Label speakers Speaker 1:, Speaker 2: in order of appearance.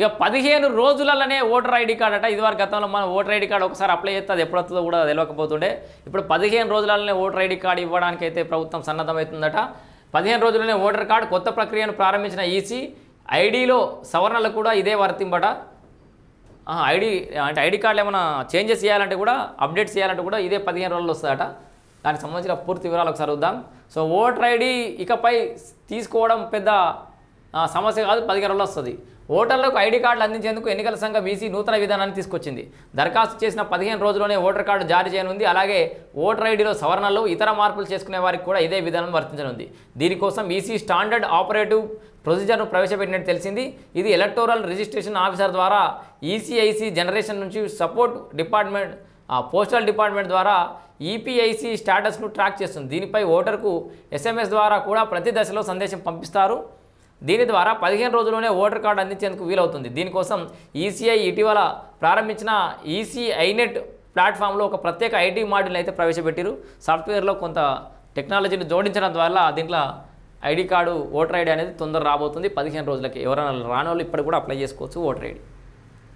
Speaker 1: ఇక పదిహేను రోజులలోనే voter ID card అట. ఇదివరకు గతంలో మనం ఓటర్ ఐడి కార్డ్ ఒకసారి అప్లై చేస్తే అది ఎప్పుడొస్తుందో కూడా తెలియకపోతుండే. ఇప్పుడు పదిహేను రోజులలోనే ఓటర్ ఐడి కార్డు ఇవ్వడానికి అయితే ప్రభుత్వం సన్నద్ధమవుతుందట. పదిహేను రోజులనే ఓటర్ కార్డు కొత్త ప్రక్రియను ప్రారంభించిన ఈసీ ఐడిలో సవరణలు కూడా ఇదే వర్తింపట. ఐడి అంటే ఐడి కార్డులు ఏమైనా చేంజెస్ చేయాలంటే కూడా అప్డేట్ చేయాలంటే కూడా ఇదే పదిహేను రోజులు వస్తుందట. దానికి సంబంధించిన పూర్తి వివరాలు ఒకసారి చూద్దాం. సో ఓటర్ ఐడి ఇకపై తీసుకోవడం పెద్ద సమస్య కాదు పదిహేను రోజులు వస్తుంది. ఓటర్లకు ఐడి కార్డులు అందించేందుకు ఎన్నికల సంఘం ఈసీ నూతన విధానాన్ని తీసుకొచ్చింది. దరఖాస్తు చేసిన పదిహేను రోజుల్లోనే ఓటర్ కార్డు జారీ చేయనుంది. అలాగే ఓటర్ ఐడిలో సవరణలు ఇతర మార్పులు చేసుకునే వారికి కూడా ఇదే విధానం వర్తించనుంది. దీనికోసం ఈసీ స్టాండర్డ్ ఆపరేటివ్ ప్రొసీజర్ను ప్రవేశపెట్టినట్టు తెలిసింది. ఇది ఎలక్టోరల్ రిజిస్ట్రేషన్ ఆఫీసర్ ద్వారా ఈసీఐసీ జనరేషన్ నుంచి సపోర్ట్ డిపార్ట్మెంట్ పోస్టల్ డిపార్ట్మెంట్ ద్వారా ఈపీఐసి స్టేటస్ను ట్రాక్ చేస్తుంది. దీనిపై ఓటర్కు ఎస్ఎంఎస్ ద్వారా కూడా ప్రతి దశలో సందేశం పంపిస్తారు. దీని ద్వారా పదిహేను రోజుల్లోనే ఓటర్ కార్డు అందించేందుకు వీలవుతుంది. దీనికోసం ఈసీఐ ఇటీవల ప్రారంభించిన ఈసీఐనెట్ ప్లాట్ఫామ్లో ఒక ప్రత్యేక ఐటీ మాడ్యూల్ అయితే ప్రవేశపెట్టారు. సాఫ్ట్వేర్లో కొంత టెక్నాలజీని జోడించడం ద్వారా దీంట్లో ఐడి కార్డు ఓటర్ ఐడి అనేది తొందర రాబోతుంది. పదిహేను రోజులకి ఎవరైనా రాని వాళ్ళు ఇప్పటికి కూడా అప్లై చేసుకోవచ్చు ఓటర్ ఐడి.